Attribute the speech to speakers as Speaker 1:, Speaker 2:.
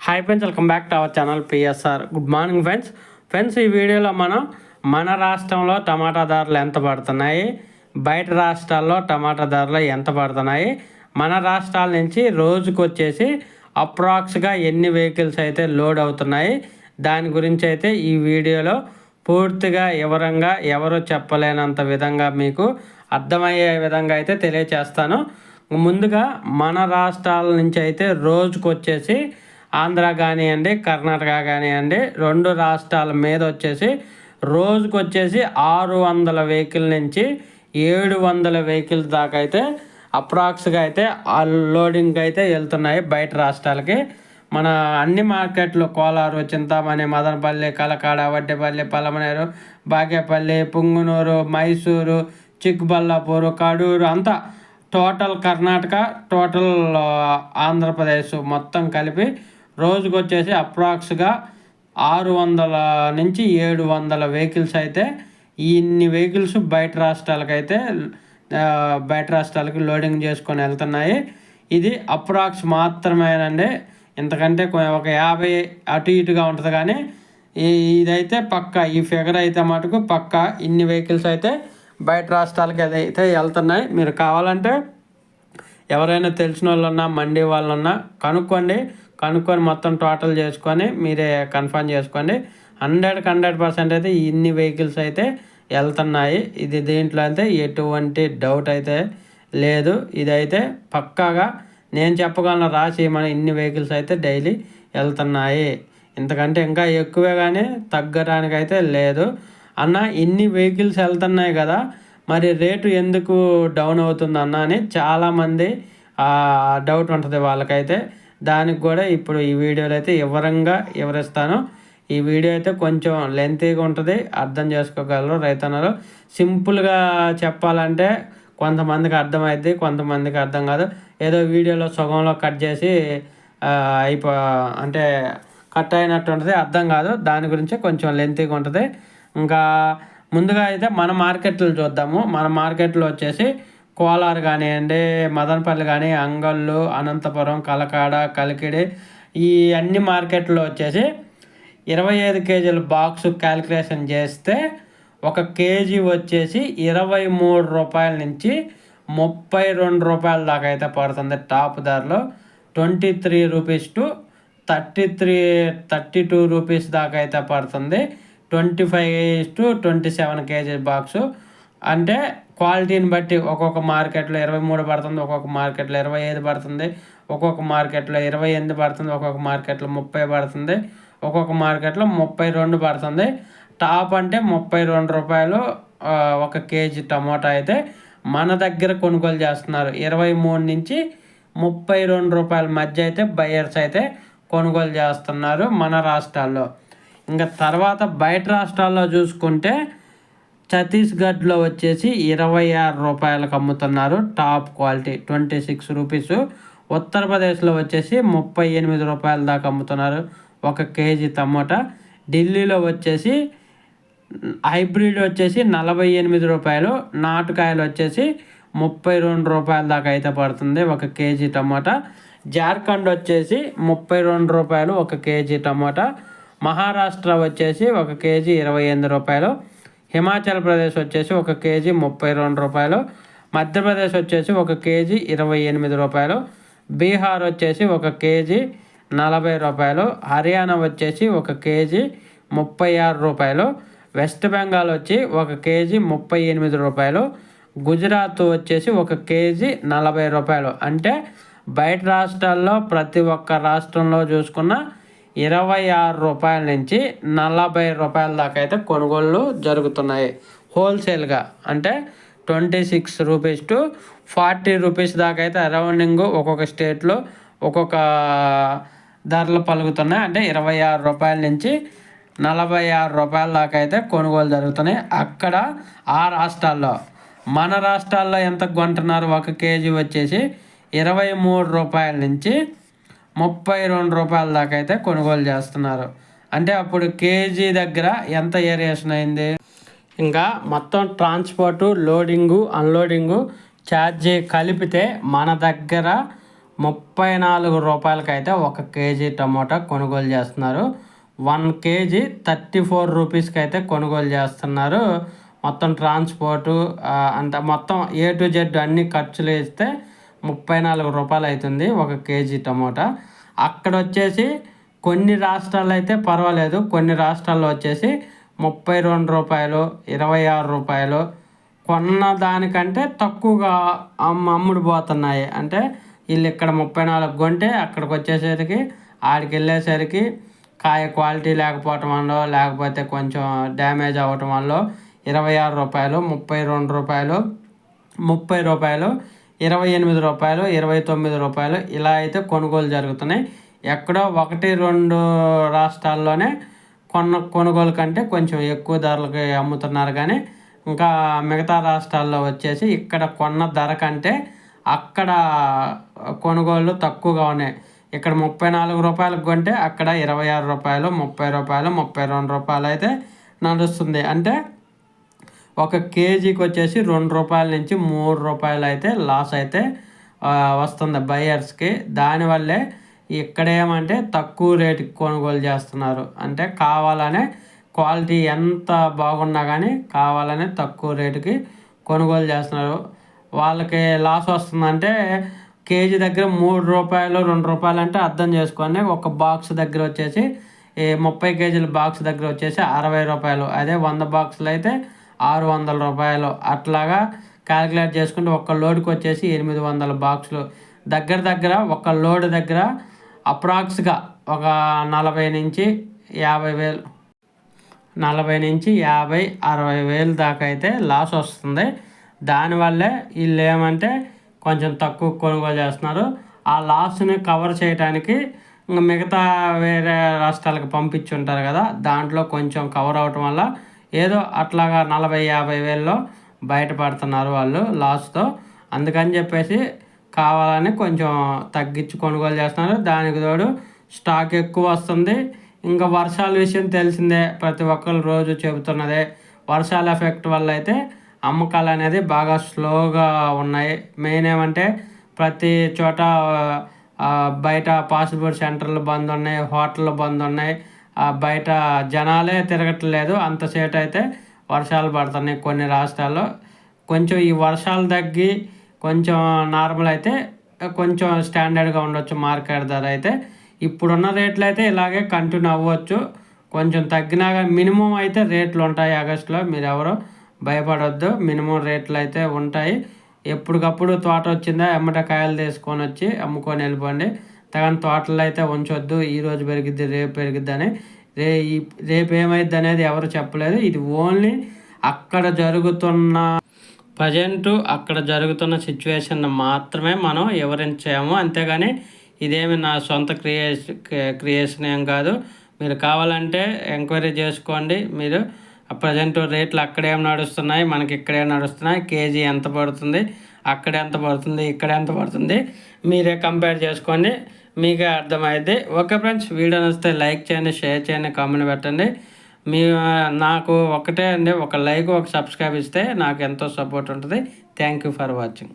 Speaker 1: Hi friends welcome back to our channel PSR good morning friends friends ఈ వీడియోలో మనం మన రాష్ట్రంలో టమాటా ధరలు ఎంత పడుతున్నాయి? బయట రాష్ట్రాల్లో టమాటా ధరలు ఎంత పడుతున్నాయి? మన రాష్ట్రాల నుంచి రోజుకు వచ్చేసి అప్రాక్స్గా ఎన్ని వెహికల్స్ అయితే లోడ్ అవుతున్నాయి? దాని గురించి అయితే ఈ వీడియోలో పూర్తిగా వివరంగా ఎవరు చెప్పలేనంత విధంగా మీకు అర్థమయ్యే విధంగా అయితే తెలియచేస్తాను. ముందుగా మన రాష్ట్రాల నుంచి అయితే రోజుకు వచ్చేసి ఆంధ్ర కానివ్వండి కర్ణాటక కానివ్వండి రెండు రాష్ట్రాల మీద వచ్చేసి రోజుకు వచ్చేసి ఆరు వందల వెహికల్ నుంచి ఏడు వందల వెహికల్ దాకా అయితే అప్రాక్స్గా అయితే లోడింగ్ అయితే వెళ్తున్నాయి బయట రాష్ట్రాలకి. మన అన్ని మార్కెట్లు కోలారు చింతామణి మదనపల్లి కలకాడ వడ్డేపల్లి పలమనేరు బాగేపల్లి పుంగునూరు మైసూరు చిక్కుబల్లాపూరు కడూరు అంతా టోటల్ కర్ణాటక టోటల్ ఆంధ్రప్రదేశ్ మొత్తం కలిపి రోజుకు వచ్చేసి అప్రాక్స్గా ఆరు వందల నుంచి ఏడు వందల వెహికల్స్ అయితే ఇన్ని వెహికల్స్ బయట రాష్ట్రాలకైతే బయట రాష్ట్రాలకి లోడింగ్ చేసుకొని వెళ్తున్నాయి. ఇది అప్రాక్స్ మాత్రమేనండి. ఇంతకంటే ఒక యాభై అటు ఇటుగా ఉంటుంది కానీ ఇదైతే పక్క ఈ ఫిగర్ అయితే మటుకు పక్క ఇన్ని వెహికల్స్ అయితే బయట రాష్ట్రాలకి అయితే వెళ్తున్నాయి. మీరు కావాలంటే ఎవరైనా తెలిసిన వాళ్ళు ఉన్నా మండీ వాళ్ళు ఉన్నా కనుక్కోండి. కనుక్కొని మొత్తం టోటల్ చేసుకొని మీరే కన్ఫర్మ్ చేసుకోండి. హండ్రెడ్కి హండ్రెడ్ పర్సెంట్ అయితే ఇన్ని వెహికల్స్ అయితే వెళ్తున్నాయి. ఇది దీంట్లో అయితే ఎటువంటి డౌట్ అయితే లేదు. ఇదైతే పక్కాగా నేను చెప్పగలను రాసి మన ఇన్ని వెహికల్స్ అయితే డైలీ వెళ్తున్నాయి. ఇంతకంటే ఇంకా ఎక్కువే కానీ తగ్గడానికి అయితే లేదు. అన్న ఇన్ని వెహికల్స్ వెళ్తున్నాయి కదా మరి రేటు ఎందుకు డౌన్ అవుతుంది అన్న అని చాలామంది డౌట్ ఉంటుంది వాళ్ళకైతే. దానికి కూడా ఇప్పుడు ఈ వీడియోలో అయితే వివరంగా వివరిస్తాను. ఈ వీడియో అయితే కొంచెం లెంతీగా ఉంటుంది. అర్థం చేసుకోగలరు రైతన్నలు. సింపుల్గా చెప్పాలంటే కొంతమందికి అర్థమైద్ది కొంతమందికి అర్థం కాదు. ఏదో వీడియోలో సగంలో కట్ చేసి అయిపో అంటే కట్ అయినట్టు ఉంటుంది. అర్థం కాదు. దాని గురించి కొంచెం లెంతీగా ఉంటుంది. ఇంకా ముందుగా అయితే మన మార్కెట్లు చూద్దాము. మన మార్కెట్లో వచ్చేసి కోలార్ కానివ్వండి మదనపల్లి కానీ అంగళ్ళు అనంతపురం కలకాడ కలికిడి ఈ అన్ని మార్కెట్లో వచ్చేసి ఇరవై ఐదు కేజీల బాక్స్ క్యాలిక్యులేషన్ చేస్తే ఒక కేజీ వచ్చేసి ఇరవై మూడు రూపాయల నుంచి ముప్పై రెండు రూపాయల దాకా అయితే పడుతుంది. టాప్ ధరలో twenty three rupees to thirty three thirty two rupees దాకా అయితే పడుతుంది. Twenty five to twenty seven KG box. అంటే క్వాలిటీని బట్టి ఒక్కొక్క మార్కెట్లో ఇరవై మూడు పడుతుంది ఒక్కొక్క మార్కెట్లో ఇరవై ఐదు పడుతుంది ఒక్కొక్క మార్కెట్లో ఇరవై ఎనిమిది పడుతుంది ఒక్కొక్క మార్కెట్లో ముప్పై పడుతుంది ఒక్కొక్క మార్కెట్లో ముప్పై రెండు పడుతుంది. టాప్ అంటే ముప్పై రెండు రూపాయలు ఒక కేజీ టమోటా అయితే మన దగ్గర కొనుగోలు చేస్తున్నారు. ఇరవై మూడు నుంచి ముప్పై రెండు రూపాయల మధ్య అయితే బయర్స్ అయితే కొనుగోలు చేస్తున్నారు మన రాష్ట్రాల్లో. ఇంకా తర్వాత బయట రాష్ట్రాల్లో చూసుకుంటే ఛత్తీస్గఢ్లో వచ్చేసి ఇరవై ఆరు రూపాయలకు అమ్ముతున్నారు. Top quality twenty six rupees. ఉత్తరప్రదేశ్లో వచ్చేసి ముప్పై ఎనిమిది రూపాయల దాకా అమ్ముతున్నారు. ఒక కేజీ టమోటా. ఢిల్లీలో వచ్చేసి హైబ్రిడ్ వచ్చేసి నలభై ఎనిమిది రూపాయలు. నాటుకాయలు వచ్చేసి ముప్పై రెండు రూపాయల దాకా అయితే పడుతుంది ఒక కేజీ టమాటా. జార్ఖండ్ వచ్చేసి ముప్పై రెండు రూపాయలు ఒక కేజీ టమాటా. మహారాష్ట్ర వచ్చేసి ఒక కేజీ ఇరవై ఎనిమిది రూపాయలు. హిమాచల్ ప్రదేశ్ వచ్చేసి ఒక కేజీ ముప్పై రెండు రూపాయలు మధ్యప్రదేశ్ వచ్చేసి ఒక కేజీ ఇరవై ఎనిమిది రూపాయలు బీహార్ వచ్చేసి ఒక కేజీ నలభై రూపాయలు హర్యానా వచ్చేసి ఒక కేజీ ముప్పై ఆరు రూపాయలు వెస్ట్ బెంగాల్ వచ్చి ఒక కేజీ ముప్పై ఎనిమిది రూపాయలు గుజరాత్ వచ్చేసి ఒక కేజీ నలభై రూపాయలు. అంటే బయట రాష్ట్రాల్లో ప్రతి ఒక్క రాష్ట్రంలో చూసుకున్న ఇరవై ఆరు రూపాయల నుంచి నలభై రూపాయల దాకా అయితే కొనుగోళ్ళు జరుగుతున్నాయి. హోల్సేల్గా అంటే twenty six rupees to forty rupees దాకా అయితే అరౌండింగ్ ఒక్కొక్క స్టేట్లో ఒక్కొక్క ధరలు పలుకుతున్నాయి. అంటే ఇరవై ఆరు రూపాయల నుంచి నలభై ఆరు రూపాయల దాకా అయితే కొనుగోలు జరుగుతున్నాయి. అక్కడ ఆ రాష్ట్రాల్లో మన రాష్ట్రాల్లో ఎంత కొంటున్నారు? ఒక కేజీ వచ్చేసి ఇరవై మూడు రూపాయల నుంచి ముప్పై రెండు రూపాయల దాకా అయితే కొనుగోలు చేస్తున్నారు. అంటే అప్పుడు కేజీ దగ్గర ఎంత ఏరియేషన్ అయింది? ఇంకా మొత్తం ట్రాన్స్పోర్టు లోడింగు అన్లోడింగు ఛార్జీ కలిపితే మన దగ్గర ముప్పై నాలుగు రూపాయలకైతే ఒక కేజీ టమోటా కొనుగోలు చేస్తున్నారు. వన్ కేజీ థర్టీ ఫోర్ రూపీస్కి అయితే కొనుగోలు చేస్తున్నారు. మొత్తం ట్రాన్స్పోర్టు అంత మొత్తం ఏ టు జెడ్ అన్ని ఖర్చులు ఇస్తే ముప్పై నాలుగు రూపాయలు అవుతుంది ఒక కేజీ టమోటా. అక్కడ వచ్చేసి కొన్ని రాష్ట్రాలు అయితే పర్వాలేదు. కొన్ని రాష్ట్రాల్లో వచ్చేసి ముప్పై రెండు రూపాయలు ఇరవై ఆరు రూపాయలు. కొన్న దానికంటే తక్కువగా అమ్మ అమ్ముడు పోతున్నాయి. అంటే వీళ్ళు ఇక్కడ ముప్పై నాలుగు కొంటే అక్కడికి వచ్చేసరికి ఆడికి వెళ్ళేసరికి కాయ క్వాలిటీ లేకపోవటం వల్ల లేకపోతే కొంచెం డ్యామేజ్ అవ్వటం వల్ల ఇరవై ఆరు రూపాయలు ముప్పై రెండు రూపాయలు ముప్పై రూపాయలు ఇరవై ఎనిమిది రూపాయలు ఇరవై తొమ్మిది రూపాయలు ఇలా అయితే కొనుగోలు జరుగుతున్నాయి. ఎక్కడో ఒకటి రెండు రాష్ట్రాల్లోనే కొన్న కొనుగోలు కంటే కొంచెం ఎక్కువ ధరలకి అమ్ముతున్నారు కానీ ఇంకా మిగతా రాష్ట్రాల్లో వచ్చేసి ఇక్కడ కొన్న ధర కంటే అక్కడ కొనుగోళ్ళు తక్కువగా ఉన్నాయి. ఇక్కడ ముప్పై నాలుగు రూపాయలకు కొంటే అక్కడ ఇరవై ఆరు రూపాయలు ముప్పై రూపాయలు ముప్పై రెండు రూపాయలు అయితే నడుస్తుంది. అంటే ఒక కేజీకి వచ్చేసి రెండు రూపాయల నుంచి మూడు రూపాయలు అయితే లాస్ అయితే వస్తుంది బయర్స్కి. దానివల్లే ఇక్కడ ఏమంటే తక్కువ రేటుకి కొనుగోలు చేస్తున్నారు. అంటే కావాలనే క్వాలిటీ ఎంత బాగున్నా కానీ కావాలనే తక్కువ రేటుకి కొనుగోలు చేస్తున్నారు. వాళ్ళకి లాస్ వస్తుందంటే కేజీ దగ్గర మూడు రూపాయలు రెండు రూపాయలు అంటే అర్థం చేసుకోండి. ఒక బాక్స్ దగ్గర వచ్చేసి ముప్పై కేజీల బాక్స్ దగ్గర వచ్చేసి అరవై రూపాయలు. అదే వంద బాక్సులు అయితే ఆరు వందల రూపాయలు. అట్లాగా క్యాలిక్యులేట్ చేసుకుంటే ఒక లోడ్కి వచ్చేసి ఎనిమిది వందల బాక్సులు. దగ్గర దగ్గర ఒక లోడ్ దగ్గర అప్రాక్స్గా ఒక నలభై నుంచి యాభై వేలు నలభై నుంచి యాభై అరవై వేలు దాకా అయితే లాస్ వస్తుంది. దానివల్లే వీళ్ళు ఏమంటే కొంచెం తక్కువ కొనుగోలు చేస్తున్నారు. ఆ లాస్ని కవర్ చేయడానికి ఇంకా మిగతా వేరే రాష్ట్రాలకు పంపించి ఉంటారు కదా దాంట్లో కొంచెం కవర్ అవటం వల్ల ఏదో అట్లాగా నలభై యాభై వేల్లో బయటపడుతున్నారు వాళ్ళు లాస్తో అందుకని చెప్పేసి కావాలని కొంచెం తగ్గించి కొనుగోలు చేస్తున్నారు. దానికి తోడు స్టాక్ ఎక్కువ వస్తుంది. ఇంకా వర్షాల విషయం తెలిసిందే ప్రతి ఒక్కరు రోజు చెబుతున్నదే. వర్షాల ఎఫెక్ట్ వల్ల అయితే అమ్మకాలు అనేది బాగా స్లోగా ఉన్నాయి. మెయిన్ ఏమంటే ప్రతి చోట బయట పాసిబుల్ సెంటర్లు బంద్ ఉన్నాయి హోటళ్ళు బంద్ ఉన్నాయి. బయట జనాలే తిరగట్లేదు. అంతసేటు అయితే వర్షాలు పడుతున్నాయి కొన్ని రాష్ట్రాల్లో. కొంచెం ఈ వర్షాలు తగ్గి కొంచెం నార్మల్ అయితే కొంచెం స్టాండర్డ్గా ఉండొచ్చు మార్కెట్ ధర అయితే. ఇప్పుడున్న రేట్లు అయితే ఇలాగే కంటిన్యూ అవ్వచ్చు. కొంచెం తగ్గినా కానీ మినిమం అయితే రేట్లు ఉంటాయి ఆగస్టులో. మీరు ఎవరు భయపడొద్దు. మినిమం రేట్లు అయితే ఉంటాయి. ఎప్పటికప్పుడు తోట వచ్చిందా? ఎమ్మట కాయలు తీసుకొని వచ్చి అమ్ముకొని వెళ్ళిపోండి. తగని తోటలు అయితే ఉంచొద్దు. ఈరోజు పెరిగిద్ది రేపు పెరిగిద్ది అని. రే ఈ రేపు ఏమైద్ది అనేది ఎవరు చెప్పలేదు. ఇది ఓన్లీ అక్కడ జరుగుతున్న ప్రజెంట్ అక్కడ జరుగుతున్న సిచ్యువేషన్ మాత్రమే మనం వివరించాము. అంతేగాని ఇదేమి నా సొంత క్రియేషన్ క్రియేషన్ ఏం కాదు. మీరు కావాలంటే ఎంక్వైరీ చేసుకోండి. మీరు ప్రజెంట్ రేట్లు అక్కడేం నడుస్తున్నాయి మనకి ఇక్కడే నడుస్తున్నాయి. కేజీ ఎంత పడుతుంది అక్కడ ఎంత పడుతుంది ఇక్కడ ఎంత పడుతుంది మీరే కంపేర్ చేసుకోండి. మీకే అర్థమైంది ఓకే ఫ్రెండ్స్ వీడియో నచ్చితే లైక్ చేయండి షేర్ చేయండి కామెంట్ పెట్టండి. మీ నాకు ఒకటే అండి ఒక లైక్ ఒక సబ్స్క్రైబ్ ఇస్తే నాకు ఎంతో సపోర్ట్ ఉంటుంది. Thank you for watching